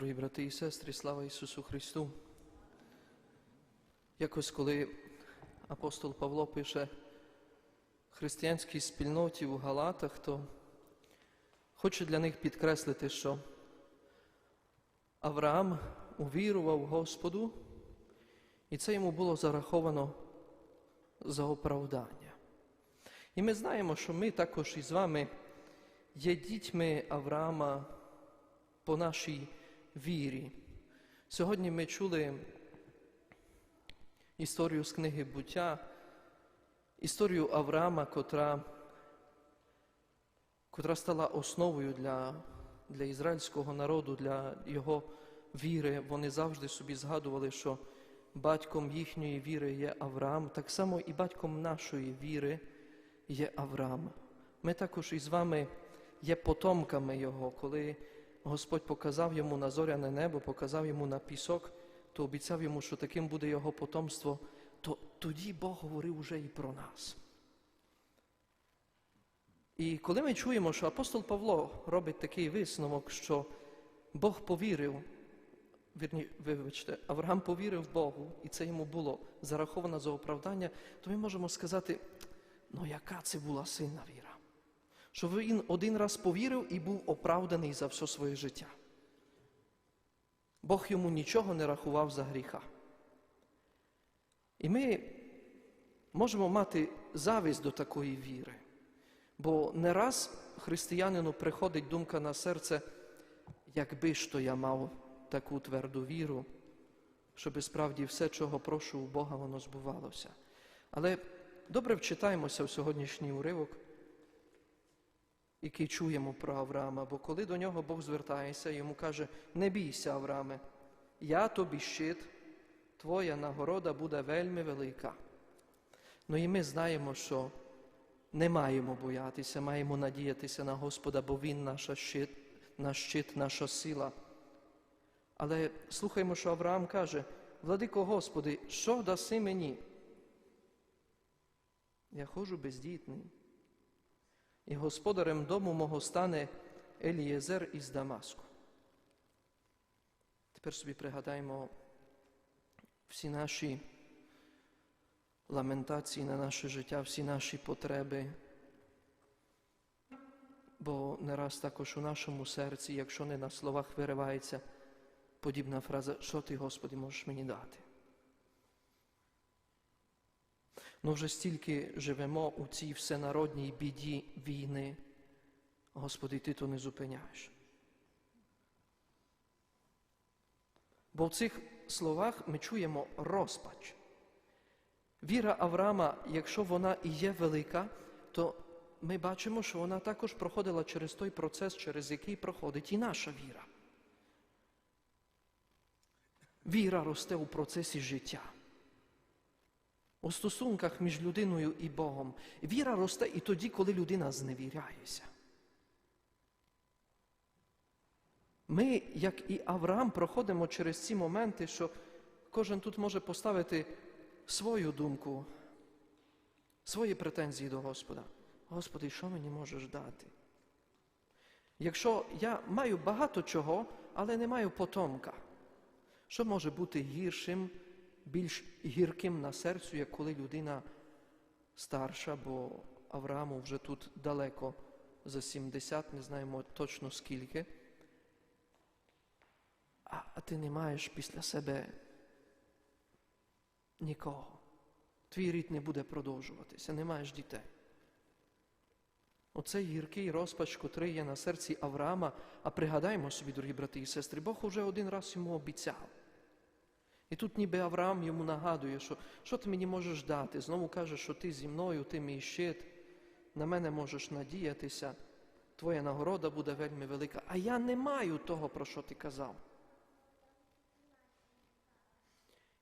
Дорогі брати і сестри, слава Ісусу Христу. Якось коли апостол Павло пише християнській спільноті у Галатах, то хоче для них підкреслити, що Авраам увірував Господу, і це йому було зараховано за оправдання. І ми знаємо, що ми також із вами є дітьми Авраама по нашій вірі. Сьогодні ми чули історію з книги буття, історію Авраама, котра, котра стала основою для, для ізраїльського народу, для його віри. Вони завжди собі згадували, що батьком їхньої віри є Авраам, так само і батьком нашої віри є Авраам. Ми також із вами є потомками Його, коли Господь показав йому на зоряне небо, показав йому на пісок, то обіцяв йому, що таким буде його потомство, то тоді Бог говорив уже і про нас. І коли ми чуємо, що апостол Павло робить такий висновок, що Бог повірив, вірні, вибачте, Авраам повірив Богу, і це йому було зараховано за оправдання, то ми можемо сказати, ну яка це була сильна віра що він один раз повірив і був оправданий за все своє життя. Бог йому нічого не рахував за гріха. І ми можемо мати завість до такої віри, бо не раз християнину приходить думка на серце, якби ж то я мав таку тверду віру, щоб справді все, чого прошу у Бога, воно збувалося. Але добре вчитаємося в сьогоднішній уривок який чуємо про Авраама, бо коли до нього Бог звертається, йому каже: не бійся, Аврааме, я тобі щит, твоя нагорода буде вельми велика. Ну і ми знаємо, що не маємо боятися, маємо надіятися на Господа, бо Він наша щит, наш щит, наша сила. Але слухаймо, що Авраам каже: Владико Господи, що даси мені? Я ходжу бездітний і господарем дому мого стане Елієзер із Дамаску. Тепер собі пригадаємо всі наші ламентації на наше життя, всі наші потреби. Бо не раз також у нашому серці, якщо не на словах виривається подібна фраза, що ти, Господи, можеш мені дати? Ну вже стільки живемо у цій всенародній біді війни. Господи, Ти то не зупиняєш. Бо в цих словах ми чуємо розпач. Віра Авраама, якщо вона і є велика, то ми бачимо, що вона також проходила через той процес, через який проходить і наша віра. Віра росте у процесі життя у стосунках між людиною і Богом. Віра росте і тоді, коли людина зневіряється. Ми, як і Авраам, проходимо через ці моменти, що кожен тут може поставити свою думку, свої претензії до Господа. Господи, що мені можеш дати? Якщо я маю багато чого, але не маю потомка, що може бути гіршим більш гірким на серцю, як коли людина старша, бо Аврааму вже тут далеко за 70, не знаємо точно скільки. А, ти не маєш після себе нікого. Твій рід не буде продовжуватися, не маєш дітей. Оцей гіркий розпач, котрий є на серці Авраама, а пригадаймо собі, дорогі брати і сестри, Бог уже один раз йому обіцяв. І тут ніби Авраам йому нагадує, що що ти мені можеш дати. Знову каже, що ти зі мною, ти мій щит, на мене можеш надіятися, твоя нагорода буде вельми велика. А я не маю того, про що ти казав.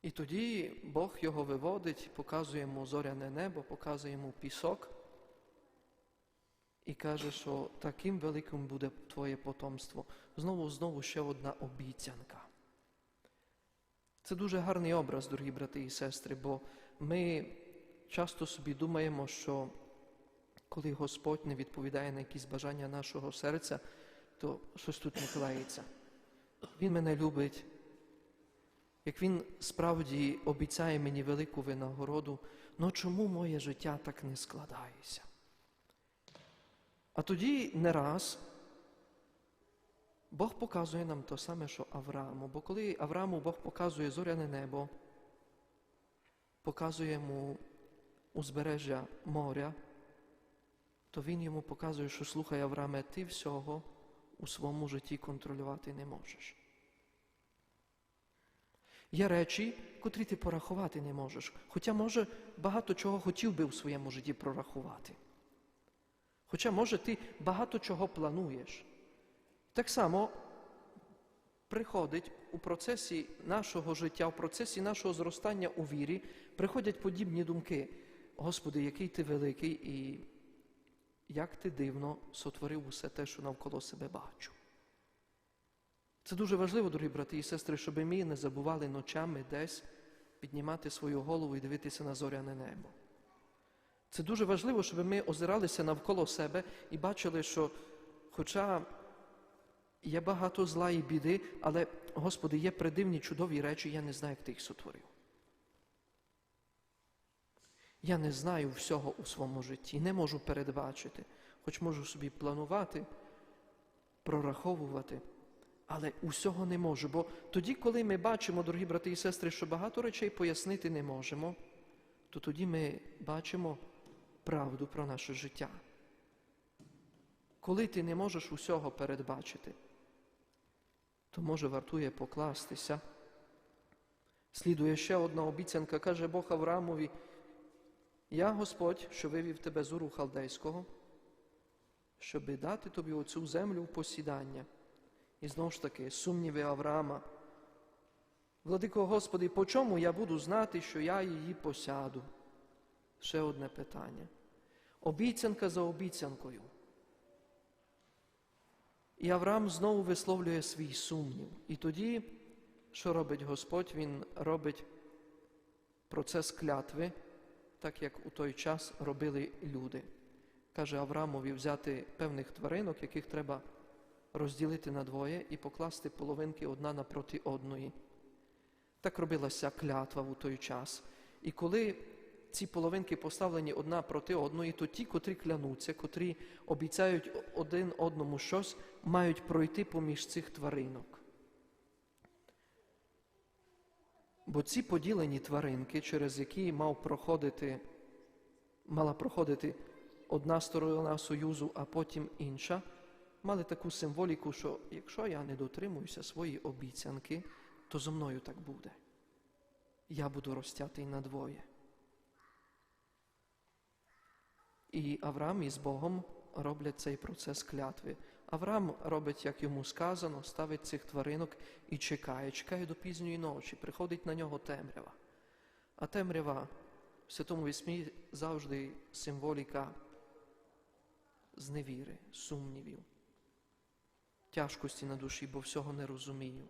І тоді Бог його виводить, показує йому зоряне небо, показує йому пісок і каже, що таким великим буде твоє потомство. Знову, знову ще одна обіцянка. Це дуже гарний образ, дорогі брати і сестри, бо ми часто собі думаємо, що коли Господь не відповідає на якісь бажання нашого серця, то щось тут не клеїться. Він мене любить, як він справді обіцяє мені велику винагороду, ну чому моє життя так не складається? А тоді не раз Бог показує нам те саме, що Аврааму. Бо коли Аврааму Бог показує зоряне небо, показує йому узбережжя моря, то він йому показує, що слухай, Аврааме, ти всього у своєму житті контролювати не можеш. Є речі, котрі ти порахувати не можеш. Хоча, може, багато чого хотів би в своєму житті прорахувати. Хоча, може, ти багато чого плануєш. Так само приходить у процесі нашого життя, у процесі нашого зростання у вірі, приходять подібні думки. Господи, який ти великий і як ти дивно сотворив усе те, що навколо себе бачу. Це дуже важливо, дорогі брати і сестри, щоб ми не забували ночами десь піднімати свою голову і дивитися на зоряне небо. Це дуже важливо, щоб ми озиралися навколо себе і бачили, що, хоча є багато зла і біди, але, Господи, є придивні чудові речі, я не знаю, як ти їх сотворив. Я не знаю всього у своєму житті, не можу передбачити, хоч можу собі планувати, прораховувати, але усього не можу. Бо тоді, коли ми бачимо, дорогі брати і сестри, що багато речей пояснити не можемо, то тоді ми бачимо правду про наше життя. Коли ти не можеш усього передбачити, то може вартує покластися. Слідує ще одна обіцянка, каже Бог Авраамові, я Господь, що вивів тебе з уру халдейського, щоби дати тобі оцю землю в посідання. І знову ж таки, сумніви Авраама. Владико Господи, по чому я буду знати, що я її посяду? Ще одне питання. Обіцянка за обіцянкою. І Авраам знову висловлює свій сумнів. І тоді, що робить Господь? Він робить процес клятви, так як у той час робили люди. Каже Авраамові взяти певних тваринок, яких треба розділити на двоє і покласти половинки одна напроти одної. Так робилася клятва у той час. І коли ці половинки поставлені одна проти одної, то ті, котрі клянуться, котрі обіцяють один одному щось, мають пройти поміж цих тваринок. Бо ці поділені тваринки, через які мав проходити, мала проходити одна сторона Союзу, а потім інша, мали таку символіку, що якщо я не дотримуюся своєї обіцянки, то зо мною так буде. Я буду розтятий на двоє. І Авраам із Богом роблять цей процес клятви. Авраам робить, як йому сказано, ставить цих тваринок і чекає, чекає до пізньої ночі, приходить на нього темрява. А темрява в Святому Вісмі завжди символіка зневіри, сумнівів, тяжкості на душі, бо всього не розумію.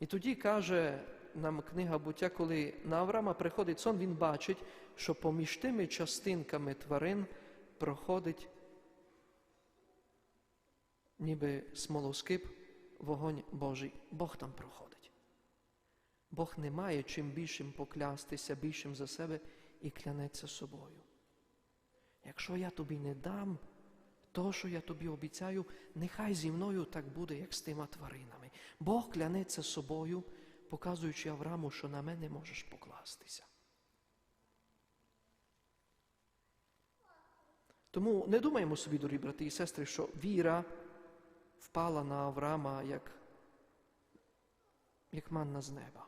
І тоді каже нам книга буття, коли на Авраама приходить сон, він бачить, що поміж тими частинками тварин проходить ніби смолоскип, вогонь Божий. Бог там проходить. Бог не має чим більшим поклястися, більшим за себе і клянеться собою. Якщо я тобі не дам то, що я тобі обіцяю, нехай зі мною так буде, як з тима тваринами. Бог клянеться собою, показуючи Аврааму, що на мене можеш покластися. Тому не думаємо собі, дорогі брати і сестри, що віра впала на Авраама як, як манна з неба.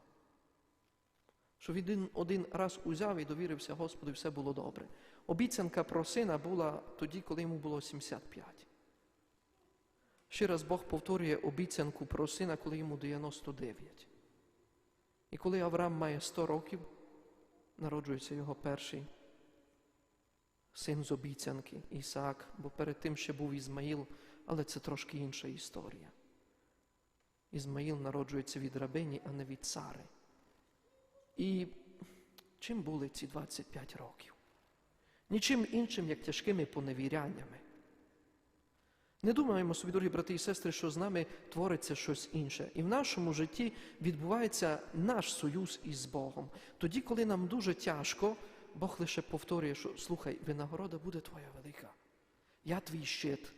Що він один раз узяв і довірився Господу, і все було добре. Обіцянка про сина була тоді, коли йому було 75. Ще раз Бог повторює обіцянку про сина, коли йому 99. І коли Авраам має 100 років, народжується його перший син з обіцянки Ісаак, бо перед тим ще був Ізмаїл, але це трошки інша історія. Ізмаїл народжується від рабині, а не від цари. І чим були ці 25 років? Нічим іншим, як тяжкими поневіряннями. Не думаємо собі, дорогі брати і сестри, що з нами твориться щось інше. І в нашому житті відбувається наш союз із Богом. Тоді, коли нам дуже тяжко, Бог лише повторює, що слухай, винагорода буде твоя велика. Я твій щит.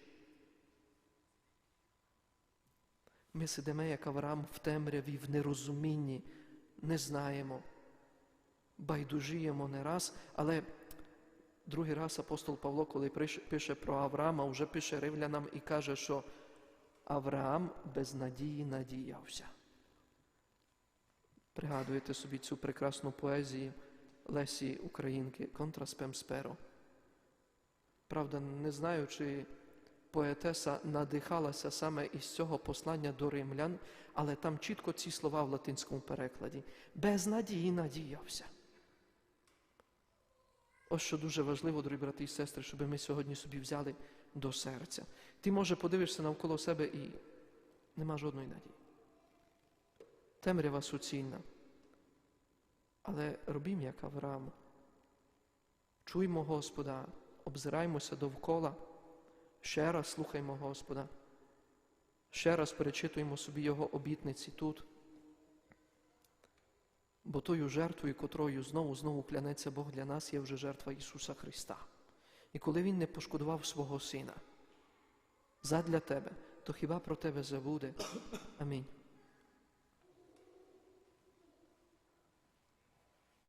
Ми сидимо, як Авраам, в темряві, в нерозумінні, не знаємо, байдужіємо не раз, але другий раз апостол Павло, коли пише про Авраама, вже пише римлянам і каже, що Авраам без надії надіявся. Пригадуєте собі цю прекрасну поезію Лесі Українки «Контра спем сперо». Правда, не знаю, чи поетеса надихалася саме із цього послання до римлян, але там чітко ці слова в латинському перекладі. Без надії надіявся. Ось що дуже важливо, дорогі брати і сестри, щоб ми сьогодні собі взяли до серця. Ти, може, подивишся навколо себе і нема жодної надії. Темрява суцільна. Але робім, як Авраам. Чуймо Господа, обзираймося довкола, ще раз слухаймо Господа, ще раз перечитуємо собі Його обітниці тут. Бо тою жертвою, котрою знову знову клянеться Бог для нас, є вже жертва Ісуса Христа. І коли Він не пошкодував свого Сина задля тебе, то хіба про тебе забуде? Амінь.